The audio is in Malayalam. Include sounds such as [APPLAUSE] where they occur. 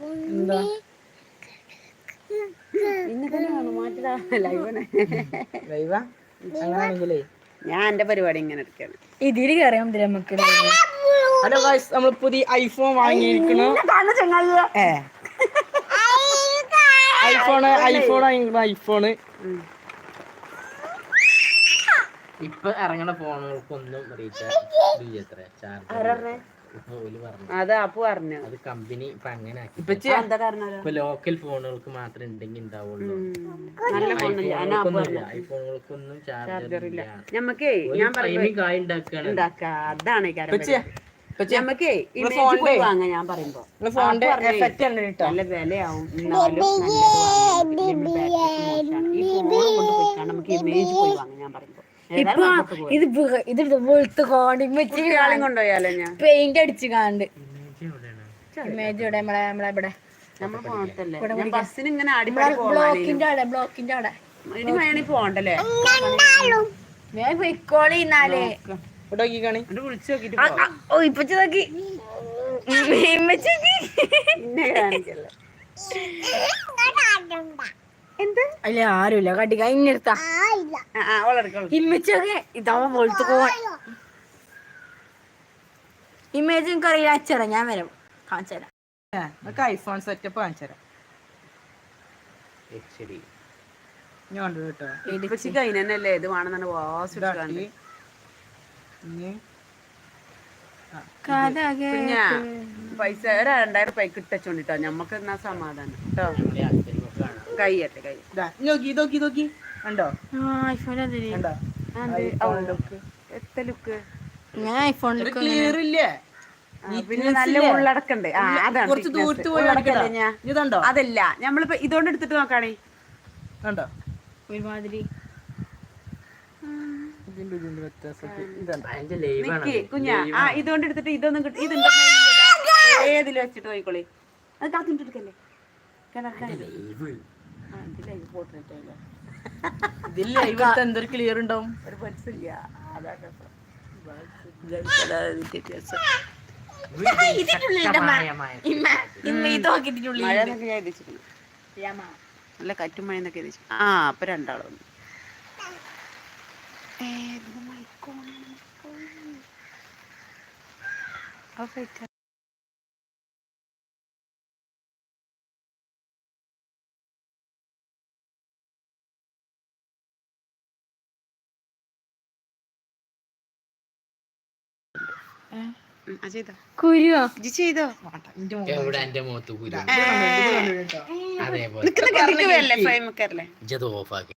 എന്താ? ഞാൻ എന്റെ പരിപാടി ഇങ്ങനെ എടുക്കാണ് ഇതിൽ കയറിയാൽ മതി നമുക്ക് ഹലോ ഗൈസ് നമ്മൾ പുതിയ ഐഫോൺ വാങ്ങിയിരിക്കുന്നു. ഐഫോൺ ഐഫോൺ ഐഫോണ് ഇപ്പൊ ഇറങ്ങണ ഫോണുകൾക്കൊന്നും റീചാർജ് എത്ര ചാർജ് അത് അപ്പു പറഞ്ഞു. അത് കമ്പനി ഇപ്പൊ അങ്ങനെ ഇപ്പൊ ലോക്കൽ ഫോണുകൾക്ക് മാത്രമേ ഉണ്ടെങ്കിൽ ഉണ്ടാവുള്ളൂ. നല്ല ഫോണില്ല ഞാൻ അപ്പു ഐഫോണുകൾക്കൊന്നുമില്ല ഐഫോണുകൾക്കൊന്നും ചാർജർ ഇല്ല. ഞമ്മക്കേ ഞാൻ അതാണ് ഞമ്മക്കേ ഫോണിന്റെ- ഞാൻ പറയുമ്പോ. നല്ല വിലയാവും. വാങ്ങാം. ഈ ഫോൺ കൊണ്ട് നമുക്ക് ഇമേജ് പോയി വാങ്ങാം ഞാൻ പറയുമ്പോ. നമുക്ക് ഇത് ഇത് വെളുത്ത് കോണ്ടിങ് വെച്ച് കൊണ്ടുപോയാലോ ഞാൻ? പെയിന്റ് അടിച്ച് കാണ്ട്. ഇമേജ് ഇവിടെ നമ്മളെ നമ്മളെ ഇവിടെ. നമ്മൾ പോകത്തല്ലേ ഞാൻ ബസ്സിന് ഇങ്ങനെ അടിപൊളി പോവാനേ ബ്ലോക്കിന്റെ അവിടെ ബ്ലോക്കിന്റെ അവിടെ. പോണ്ടല്ലേ ഞാൻ പൊയ്ക്കോളി എന്നാലേ. ഇപ്പച്ചി നോക്കി [LAUGHS] ഇമ്മച്ചി. എന്ത്? അല്ല ആരുമില്ല ഓളെടുക്ക, ഓളെടുക്ക. ഇമ്മച്ചൊക്കെ പോവാൻ അച്ചറ. ഞാൻ വരാം. കാണിച്ചു തരാം. നമുക്ക് ഐഫോൺ സെറ്റപ്പ് കാണിച്ചു തരാം. ഞാൻ കണ്ടു കേട്ടോ. ഇത് വേണമെന്നാണ് വാസിട്ട് പിന്നെ പൈസ ഒരു രണ്ടായിരം പൈക്ക് ഇട്ടച്ചോണ്ടിട്ടോ ഞമ്മക്ക് എന്നാ സമാധാനം? കേട്ടോ. കൈയട്ടെ കൈ നോക്കി നോക്കി നോക്കി. അതിൽ ലുക്ക്. എത്ര ലുക്ക്? ഞാൻ ഐഫോണിൽ ക്ലിയർ ഇല്ലേ? പിന്നെ നല്ല ഉള്ളടക്കണ്ട്. ആ അതാണ് കുറച്ച്. ദൂരത്ത് പോയി ഇതുണ്ടോ? അതല്ല. നമ്മളിപ്പോ ഇതുകൊണ്ട് എടുത്തിട്ട് നോക്കാണേ. കണ്ടോ? ഒരുമാതിരി. ഇതിന്റെ വ്യത്യാസമൊക്കെ കുഞ്ഞാ ആ ഇതുകൊണ്ട് എടുത്തിട്ട് ഇതൊന്നും കിട്ടും ഇതുണ്ടോ ഏതിൽ വെച്ചിട്ട് പോയിക്കോളി അത് കാത്തിട്ട് എടുക്കല്ലേ? എന്തൊരു ക്ലിയർ ഉണ്ടാവും? ഒരു മനസ്സില്ല അതാണ് [LAUGHS] ഇമ്മ ഇത് നോക്കിട്ടുള്ളിൽ മഴ എന്നൊക്കെ ഞാൻ എഴുതിച്ചിട്ടുണ്ട് നല്ല കാറ്റും മഴ എന്നൊക്കെ ആ അപ്പൊ രണ്ടാളും ചെയ്തോ കുരുവോ? ചെയ്തോ എവിടെ എന്റെ മുഖത്ത് കുരു? അതേപോലെ. ഓഫാക്കി.